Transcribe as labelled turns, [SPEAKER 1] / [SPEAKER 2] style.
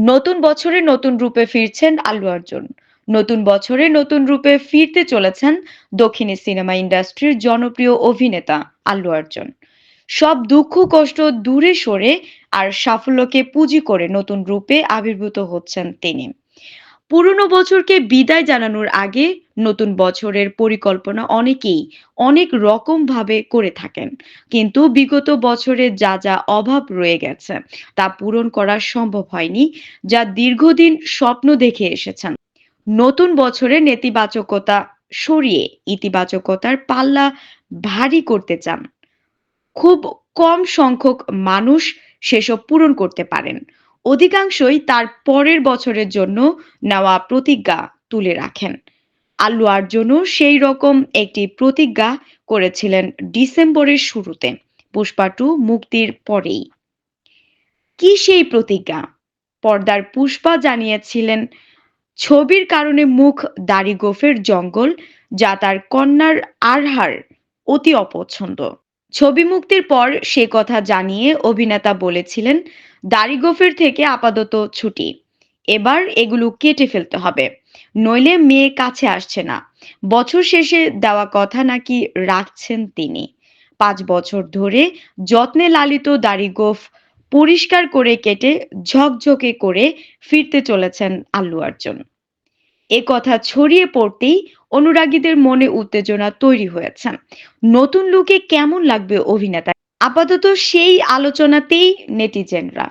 [SPEAKER 1] নতুন বছরে নতুন রূপে ফিরছেন আল্লু অর্জুন। নতুন বছরে নতুন রূপে ফিরতে চলেছেন দক্ষিণী সিনেমা ইন্ডাস্ট্রির জনপ্রিয় অভিনেতা আল্লু অর্জুন। সব দুঃখ, কষ্ট দূরে সরে আর সাফল্যকে পুঁজি করে নতুন রূপে আবির্ভূত হচ্ছেন তিনি। পুরনো বছরকে বিদায় জানানোর আগে নতুন বছরের পরিকল্পনা অনেকেই অনেক রকম ভাবে করে থাকেন। কিন্তু বিগত বছরে যা যা অভাব রয়ে গেছে, তা পূরণ করা সম্ভব হয়নি, যা দীর্ঘদিন স্বপ্ন দেখে এসেছেন। নতুন বছরে নেতিবাচকতা সরিয়ে ইতিবাচকতার পাল্লা ভারী করতে চান। খুব কম সংখ্যক মানুষ সেসব পূরণ করতে পারেন। অধিকাংশই তার পরের বছরের জন্য নেওয়া প্রতিজ্ঞা তুলে রাখেন। আল্লু আর্জুনও সেই রকম একটি প্রতিজ্ঞা করেছিলেন ডিসেম্বরের শুরুতে, পুষ্পা টু মুক্তির পরেই। কি সেই প্রতিজ্ঞা? পর্দার পুষ্পা জানিয়েছিলেন, ছবির কারণে মুখ দাড়ি গোফের জঙ্গল, যা তার কন্যার আরহার অতি অপছন্দ। ছবি মুক্তির পর সে কথা জানিয়ে অভিনেতা বলেছিলেন দাড়িগোফের থেকে আপাতত ছুটি। এবার এগুলো কেটে ফেলতে হবে। নইলে মেয়ে কাছে আসছে না। বছর শেষে দেওয়া কথা নাকি রাখছেন তিনি। পাঁচ বছর ধরে যত্নে লালিত দাড়িগোফ পরিষ্কার করে কেটে ঝকঝকে করে ফিরতে চলেছেন আল্লু অর্জুন। এ কথা ছড়িয়ে পড়তেই অনুরাগীদের মনে উত্তেজনা তৈরি হয়েছে। নতুন লুকে কেমন লাগবে অভিনেতা আপাতত সেই আলোচনাতেই নেটিজেনরা।